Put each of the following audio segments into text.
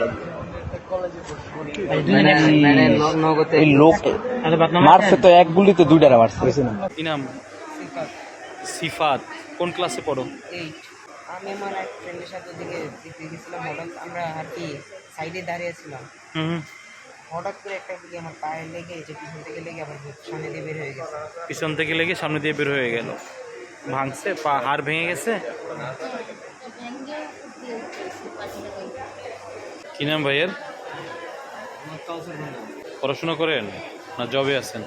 লাগবে মানে লোক মারছে তো এক গুলিতে দুইটারে মারছে। কি নাম? সিফাত। কোন ক্লাসে পড়ো? আমি আমার এক ফ্রেন্ডের সাথে ওদিকে দেখতে গেছিলাম হঠাৎ আমরা আর কি সাইডে দাঁড়িয়েছিলাম হুম। হঠাৎ করে একটা গুলি আমার পায়ে লেগে যে পিছন থেকে লেগে আবার সামনে দিয়ে বের হয়ে গেছে। পিছন থেকে লেগে সামনে দিয়ে বের হয়ে গেল। ভাঙছে পা হাড় ভেঙে গেছে। কি নাম ভাইয়ের? পড়াশোনা করেন না জবে আছেন?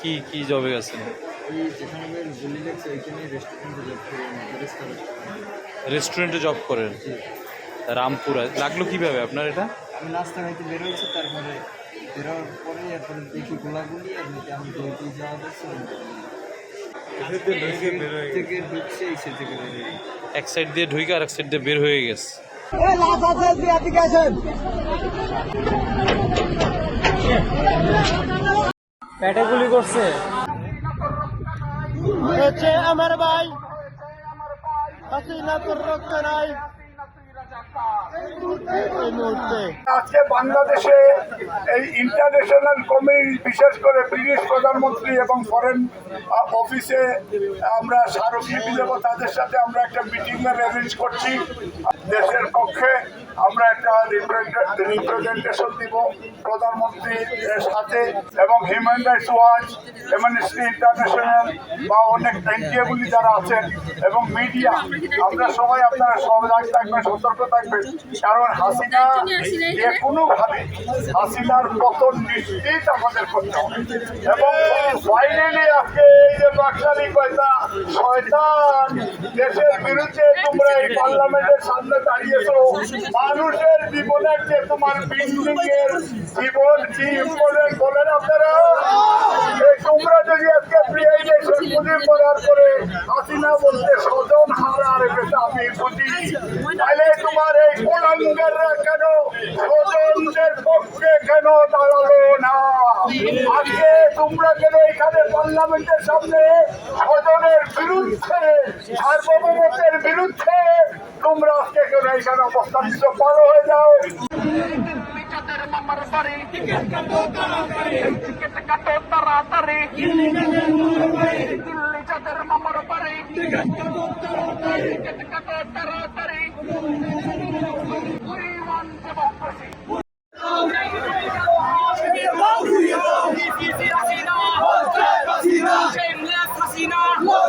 কি কি জবে আছেন? রেস্টুরেন্টে জব করেন? রামপুরা। লাগল কীভাবে আপনার এটা? আমি রাস্তা হয়তো বেরোয়েছি তারপরে বেরোর পরে এরপরে দেখি গোলাগুলি আর নিতে আমি দৌড়তে যাওয়া থেকে ঢুকছে থেকে এক সাইড দিয়ে ঢুকে আর এক সাইড দিয়ে বের হয়ে গেছে। পেটে গুলি করছে। হচ্ছে আমার ভাই। হাসিনা তোর রক্ত নাই। আজকে বাংলাদেশে এই ইন্টারন্যাশনাল কমিটি বিশেষ করে ব্রিটিশ প্রধানমন্ত্রী এবং ফরেন অফিসে আমরা স্মারকলিপি দেবো, তাদের সাথে আমরা একটা মিটিং এর অ্যারেঞ্জ করছি। দেশের পক্ষে আমরা একটা রিপ্রেজেন্টেশন দিব প্রধানমন্ত্রীর সাথে এবং Human Rights Watch Amnesty International বা অনেক এনজিওগুলি যারা আছেন এবং মিডিয়া আমরা সবাই আপনারা সজাগ থাকবেন, সতর্ক থাকবেন। কারণ হাসিনা যে কোনোভাবে হাসিনার পতন নিশ্চিত আমাদের করতে হবে। এবং ফাইনালি আজকে এই যে বাকশালী পয়সা শয়তান, দেশের বিরুদ্ধে তোমরা এই পার্লামেন্টের সামনে দাঁড়িয়েছো মানুষের জীবনের যে তোমার বিল্ডিং এর জীবন, কি ইম্পর্টেন্ট বলেন আপনারা? এই তোমরা যদি আজকে প্রিয়াইলে মুজিব করার পরে হাসিনা বলতে স্বজন হারা রেখেছে আমি বুঝি। তাহলে তোমার এই কোলাঙ্গাররা কেন স্বজনদের পক্ষে কেন দাঁড়াল না? আজকে তোমরা কেন এখানে পার্লামেন্টের সামনে স্বজনের সার্বভৌমত্বের বিরুদ্ধে তোমরা আজকে কেউ এখানে অবস্থাপিত পারো হয়ে যাও তাড়াতাড়ি Hasina! Shameless Hasina!